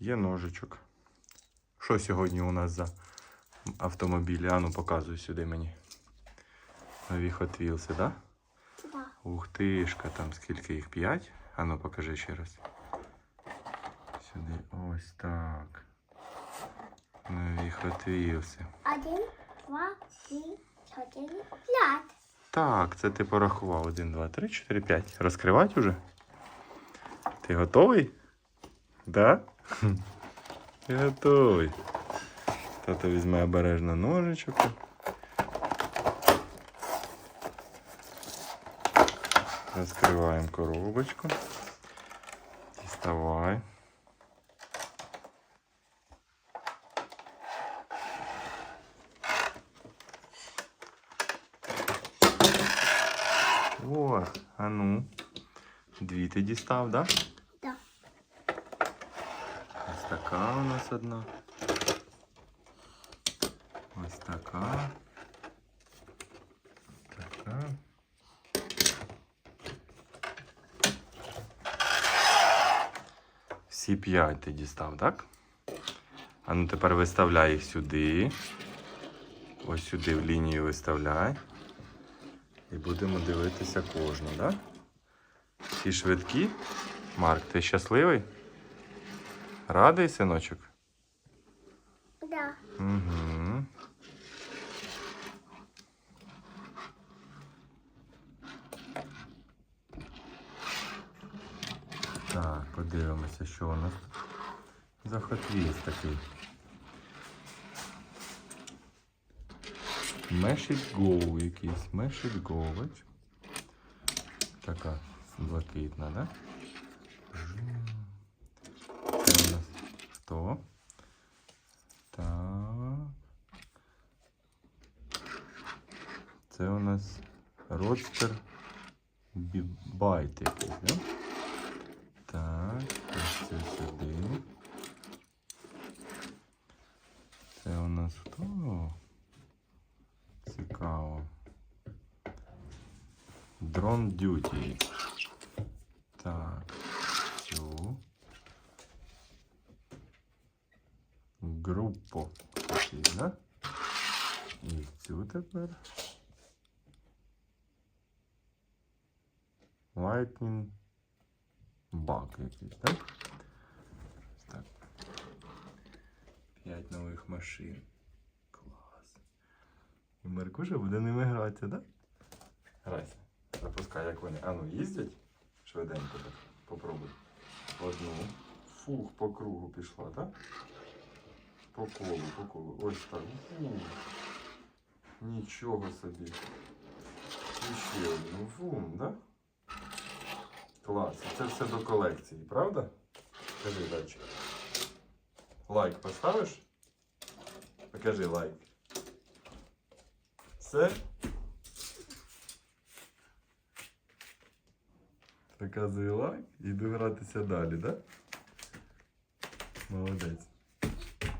Є ножичок. Що сьогодні у нас за автомобілі? Ану, показуй сюди мені. Нові Hot Wheels, да? Да. Ух тишка, там скільки їх? П'ять? Ану, покажи ще раз. Сюди. Ось так. Нові Hot Wheels. Один, два, три, чотири, п'ять. Так, це ти порахував. Один, два, три, чотири, п'ять. Розкривати уже? Ти готовий? Да? Хм. Готовий. Тато візьме обережно ножичок. Розкриваємо коробочку. Діставай. О, а ну. Дві ти дістав, да? Да. Така у нас одна. Ось така. Така. Всі п'ять ти дістав, так? А ну тепер виставляй їх сюди. Ось сюди в лінію виставляй. І будемо дивитися кожну, так? Всі швидкі. Марк, ти щасливий? Радий, синочок? Да. Угу. Так, подивимося, що у нас за хотвіз такий. Мешить Go якийсь. Мешить Go? Така блакитна, да? Хто? Так. Це у нас родстер Байт якийсь, да? Так, ось це сюди. Це у нас хто? Цікаво. Drone Duty. Так, цю. Групу. Да? І цю тепер. Lightning Bug якийсь, так? Так. П'ять нових машин. Клас. І Маркуша буде ними гратися, так? Грайся. Запускай, як вони. А ну їздять швиденько так. Попробуй. Одну. Фух, по кругу пішла, так? По колу. Ось так. Фу. Нічого собі. І ще одну. Вум, да? Клас. Це все до колекції, правда? Кажи далі. Лайк поставиш? Покажи лайк. Все? Показує лайк і йду гратися далі, так? Да? Молодець.